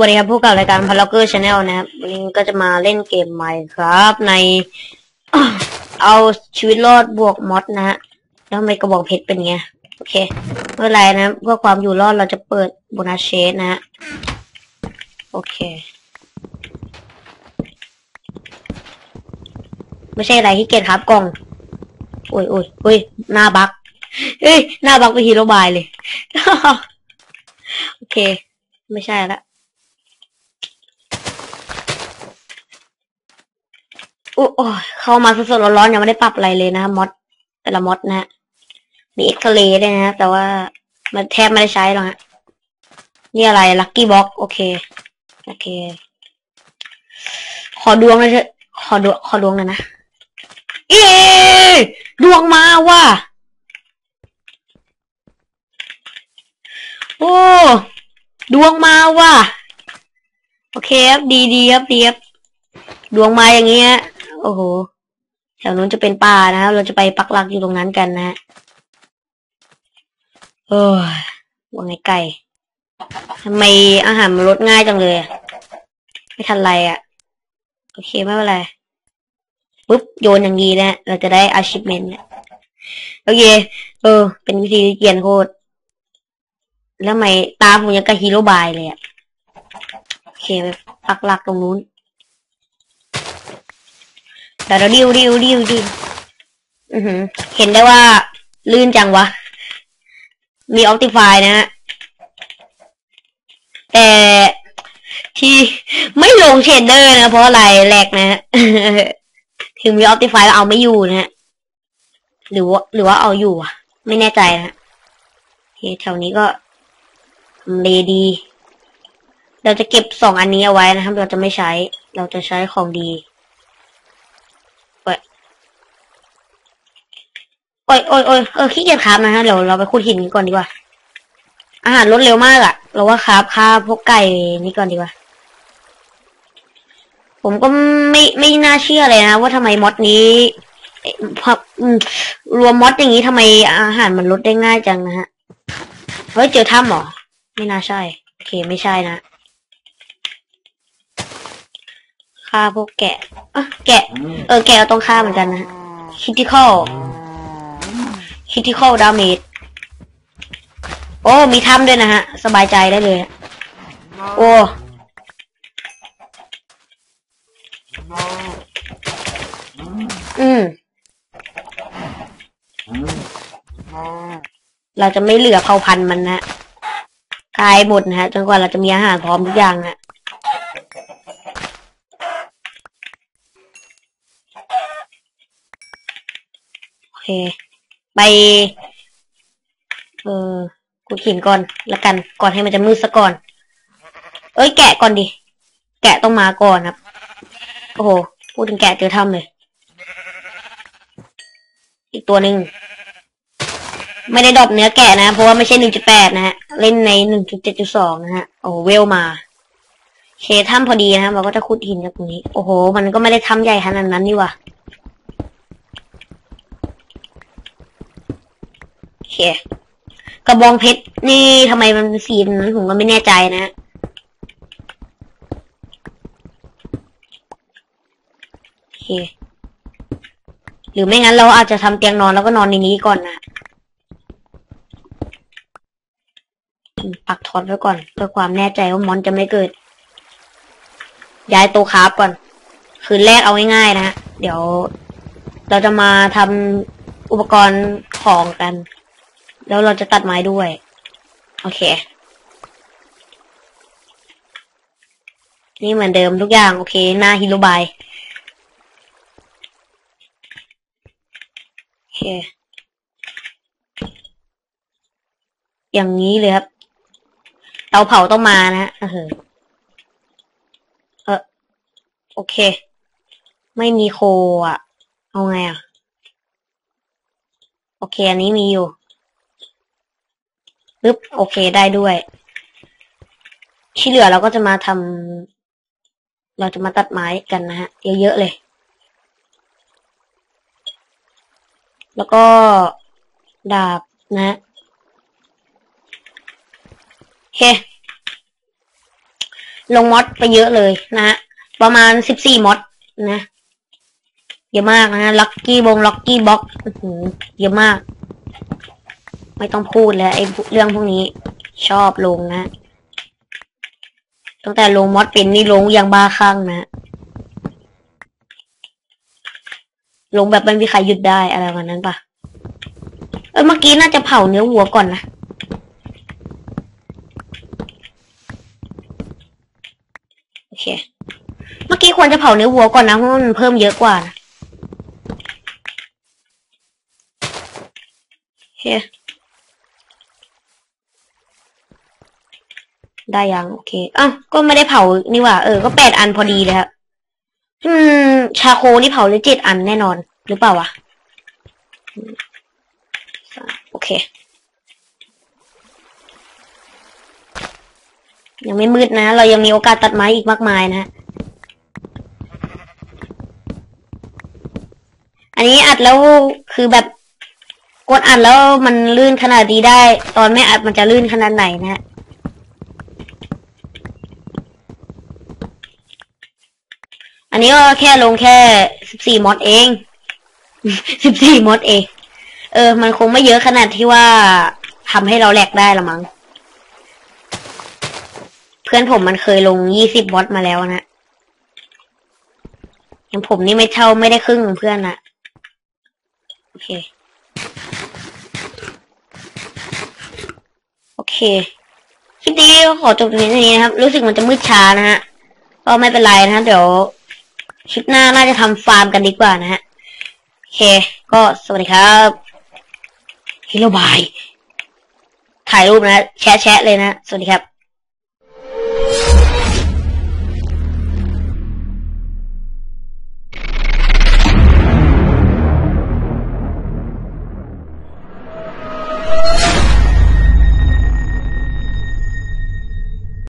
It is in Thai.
วัสดีครับพวกกับรายการพาร์ลเกอร์ชาแนลนะครับวันนี้ก็จะมาเล่นเกมใหม่ครับ ในเอาชีวิตรอดบวกมอดนะฮะแล้วทำไมกระบอกเพชรเป็นไงโอเคไม่เป็นไรนะเพื่อความอยู่รอดเราจะเปิดโบนัสเชสนะฮะโอเค ไม่ใช่อะไรที่เกตครับกล่องโอ้ยโอ้ยโอ้ยหน้าบักเอ้ยหน้าบักไปฮีโร่บายเลยโอเค ไม่ใช่ละ อุ๊ย โอ้ยเข้ามาสดๆร้อนๆยังไม่ได้ปรับอะไรเลยนะมอดแต่ละมอดนะมีเอ็กซ์เลย์ด้วยนะแต่ว่ามันแทบไม่ได้ใช้หรอกฮะนี่อะไรลัคกี้บ็อกโอเคโอเค ขอดวงเลยเถอะขอดวงขอดวงหน่อยนะเอ๊ดวงมาว่ะโอ้ดวงมาว่ะโอเคครับดีดีครับดีครับดวงมาอย่างเงี้ย โอ้โห แถวนู้นจะเป็นป่านะครับ เราจะไปปักหลักอยู่ตรงนั้นกันนะฮะเออว่าไงไก่ทำไมอาหารมันลดง่ายจังเลย ไม่ทันไรอะ่ะ โอเคไม่เป็นไรปุ๊บโยนอย่างนี้นะเราจะได้ achievement เนี่ยโอเค เออ เป็นวิธีที่เกียนโคตร แล้วทำไมตาผมยังกับฮีโร่บายเลยอะโอเคไปปักหลักตรงนู้น เดี๋ยวเราดิวดิวดิวดิวอือหือ เห็นได้ว่า ลื่นจังวะ มีออ t ติฟายนะฮะ แต่ที่ไม่ลงเชนเดอร์นะ เพราะอะไรแหลกนะฮะ ถึงมีออ t ติฟายเอาไม่อยู่นะฮะ หรือว่า หรือว่าเอาอยู่อะไม่แน่ใจนะฮะโอเคแถวนี้ก็ทำเลดี เราจะเก็บสองอันนี้เอาไว้นะครับ เราจะไม่ใช้ เราจะใช้ของดี โอ้ยโอ้ยโอ้ยเออขี้เกียจคราบนะฮะเดี๋ยวเราไปขุดหินกันก่อนดีกว่า อาหารลดเร็วมากอะเราว่าคราบค่าพวกไก่นี่ก่อนดีกว่า ผมก็ไม่ไม่น่าเชื่อเลยนะ ว่าทำไมมอดนี้พอรวมมอดอย่างนี้ทำไมอาหารมันลดได้ง่ายจังนะฮะเฮ้ยเจอถ้ำหรอไม่น่าใช่โอเคไม่ใช่นะฆ่าพวกแกะอะแกะ เออแกะเราต้องฆ่าเหมือนกันนะฮะ critical critical damage โอ้ มีถ้ำด้วยนะฮะ สบายใจได้เลยโอ้อืม เราจะไม่เหลือเผ่าพันธุ์มันนะกลายหมดนะฮะ จนกว่าเราจะมีอาหารพร้อมทุกอย่างนะโอเค ไป เออกูหินก่อนละกัน ก่อนให้มันจะมืดซะก่อน เอ้ยแกะก่อนดิ แกะต้องมาก่อนครับ โอ้โห พูดถึงแกะเจอถ้ำเลย อีกตัวหนึ่ง ไม่ได้ดรอปเนื้อแกะนะ เพราะว่าไม่ใช่หนึ่งจุดแปดนะฮะ เล่นในหนึ่งจุดเจ็ดจุดสองนะฮะ โอ้โหเวลมาเคถ้ำพอดีนะเราก็จะขุดหินจากตรงนี้ โอ้โห มันก็ไม่ได้ถ้ำใหญ่ขนาดนั้นนี่ว่ะโอ เค กระบองเพชรนี่ทำไมมันสีนั้นผมก็ไม่แน่ใจนะ โอเค หรือไม่งั้นเราอาจจะทำเตียงนอนแล้วก็นอนในนี้ก่อนนะปักทอดไว้ก่อนเพื่อความแน่ใจว่ามอนจะไม่เกิด ย้ายโต๊ะคราฟก่อน คืนแรกเอาง่ายๆนะ เดี๋ยวเราจะมาทำอุปกรณ์ของกัน แล้วเราจะตัดไม้ด้วย โอเค นี่เหมือนเดิมทุกอย่าง โอเค หน้าฮิโรบาย โอเค อย่างนี้เลยครับ เตาเผาต้องมานะเออเออโอเค ไม่มีโคอะ เอาไงอะ โอเค อันนี้มีอยู่ ปึ๊บโอเคได้ด้วย ที่เหลือเราก็จะมาทำเราจะมาตัดไม้กันนะฮะ เยอะๆเลย แล้วก็ดาบนะฮะโอเค ลงมอดไปเยอะเลยนะฮะประมาณสิบสี่มอดนะ เยอะมากนะ ลักกี้บงลักกี้บ็อกเยอะมาก ไม่ต้องพูดแล้วไอ้เรื่องพวกนี้ ชอบลงนะ ตั้งแต่ลงมอดเป็นนี่ลงอย่างบ้าคลั่งนะลงแบบไม่มีใครหยุดได้อะไรแบบนั้นปะเออเมื่อกี้น่าจะเผาเนื้อวัวก่อนนะโอเค เมื่อกี้ควรจะเผาเนื้อวัวก่อนนะเพราะมันเพิ่มเยอะกว่านะโอเค ได้ยังโอเคอ้าก็ไม่ได้เผานี่ว่าเออก็แปดอันพอดีเลยครับอืม ชาโคนี่เผาเลยเจ็ดอันแน่นอน หรือเปล่าวะโอเค ยังไม่มืดนะ เรายังมีโอกาสตัดไม้อีกมากมายนะ อันนี้อัดแล้วคือแบบกดอัดแล้วมันลื่นขนาดนี้ได้ ตอนไม่อัดมันจะลื่นขนาดไหนนะ อันนี้ก็แค่ลงแค่สิบสี่มอดเองสิบสี่มอดเอง เออ มันคงไม่เยอะขนาดที่ว่าทำให้เราแหลกได้ละมั้ง เพื่อนผมมันเคยลงยี่สิบมอดมาแล้วนะอย่างผมนี่ไม่เท่าไม่ได้ครึ่งของเพื่อนนะโอเค โอเคคลิปนี้ขอจบตรงนี้เท่านี้นะครับ รู้สึกมันจะมืดช้านะฮะ ก็ไม่เป็นไรนะฮะเดี๋ยว คลิปหน้าน่าจะทำฟาร์มกันดีกว่านะฮะโอเค ก็สวัสดีครับฮิโลบาย ถ่ายรูปนะ แชะแชะเลยนะ สวัสดีครับ